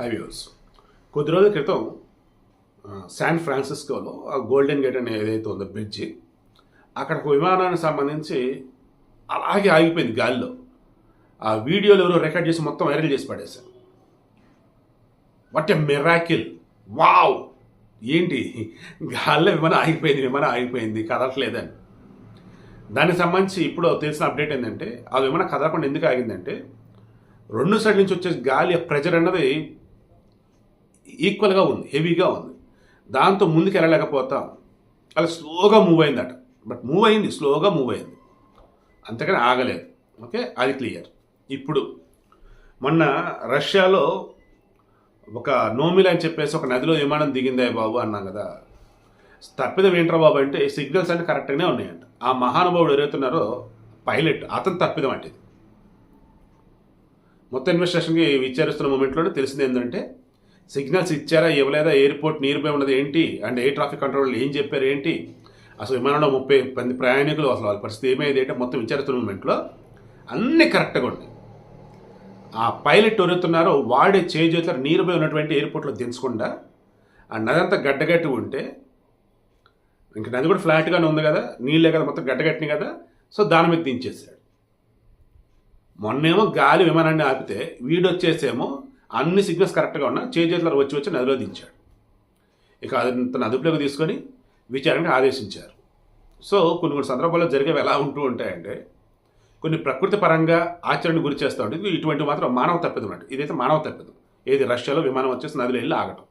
Highways కొద్ది రోజుల క్రితం శాన్ ఫ్రాన్సిస్కోలో ఆ గోల్డెన్ గేట్ అనే ఏదైతే ఉందో బ్రిడ్జి అక్కడ ఒక విమానానికి సంబంధించి అలాగే ఆగిపోయింది గాలిలో. ఆ వీడియోలు ఎవరో రికార్డ్ చేసి మొత్తం వైరల్ చేసి పడేశారు. వాట్ ఎ మిరాకిల్ వావ్ ఏంటి? గాల్లో విమానం ఆగిపోయింది విమానం ఆగిపోయింది కదలట్లేదని. దానికి సంబంధించి ఇప్పుడు తెలిసిన అప్డేట్ ఏంటంటే ఆ విమానం కదలకుండా ఎందుకు ఆగిందంటే రెండు సైడ్ నుంచి వచ్చే గాలి ప్రెజర్ అన్నది ఈక్వల్గా ఉంది హెవీగా ఉంది. దాంతో ముందుకు వెళ్ళలేకపోతాం. అలా స్లోగా మూవ్ అయిందట. బట్ మూవ్ అయింది స్లోగా మూవ్ అయింది. అంతకని ఆగలేదు. ఓకే? అది క్లియర్. ఇప్పుడు మొన్న రష్యాలో ఒక నోమిల్ అని చెప్పేసి ఒక నదిలో విమానం దిగిందే బాబు అన్నాం కదా. తప్పిదం ఏంట్రా బాబు అంటే సిగ్నల్స్ అన్ని కరెక్ట్గానే ఉన్నాయంట. ఆ మహానుభావుడు ఎవరైతున్నారో పైలట్ అతను తప్పిదం అంటే. మొత్తం ఇన్వెస్టిగేషన్కి విచారిస్తున్న మూమెంట్లోనే తెలిసింది ఏంటంటే సిగ్నల్స్ ఇచ్చారా ఇవ్వలేదా ఎయిర్పోర్ట్ నియర్ బై ఉన్నది ఏంటి అండ్ ఎయిర్ ట్రాఫిక్ కంట్రోల్ ఏం చెప్పారు ఏంటి? అసలు విమానంలో ముప్పై మంది ప్రయాణికులు అసలు వాళ్ళ పరిస్థితి ఏమైంది అంటే మొత్తం విచారిస్తున్న మూమెంట్లో అన్నీ కరెక్ట్గా ఉన్నాయి. ఆ పైలట్ ఎవరైతున్నారో వాడే చేంజ్ నియర్ బై ఉన్నటువంటి ఎయిర్పోర్ట్లో దించకుండా ఆ నది అంతా గడ్డగట్టి ఉంటే ఇంక నది కూడా ఫ్లాట్గానే ఉంది కదా నీళ్ళే కదా మొత్తం గడ్డగట్టినాయి కదా సో దాని మీద దించేశాడు. మొన్నేమో గాలి విమానాన్ని ఆపితే వీడొచ్చేసేమో అన్ని సిగ్నల్స్ కరెక్ట్గా ఉన్నా చేజేతులు వచ్చి వచ్చి నదిలో దించాడు. ఇక తన అదుపులోకి తీసుకొని విచారణకు ఆదేశించారు. సో కొన్ని కొన్ని సందర్భాల్లో జరిగేవి ఎలా ఉంటూ ఉంటాయంటే కొన్ని ప్రకృతి పరంగా ఆచరణ గురి చేస్తూ ఉంటుంది ఇటువంటి మాత్రం మానవ తప్పిదం అంటే ఇదైతే మానవ తప్పిదం. ఏది రష్యాలో విమానం వచ్చేసి నదిలో వెళ్ళి ఆగటం.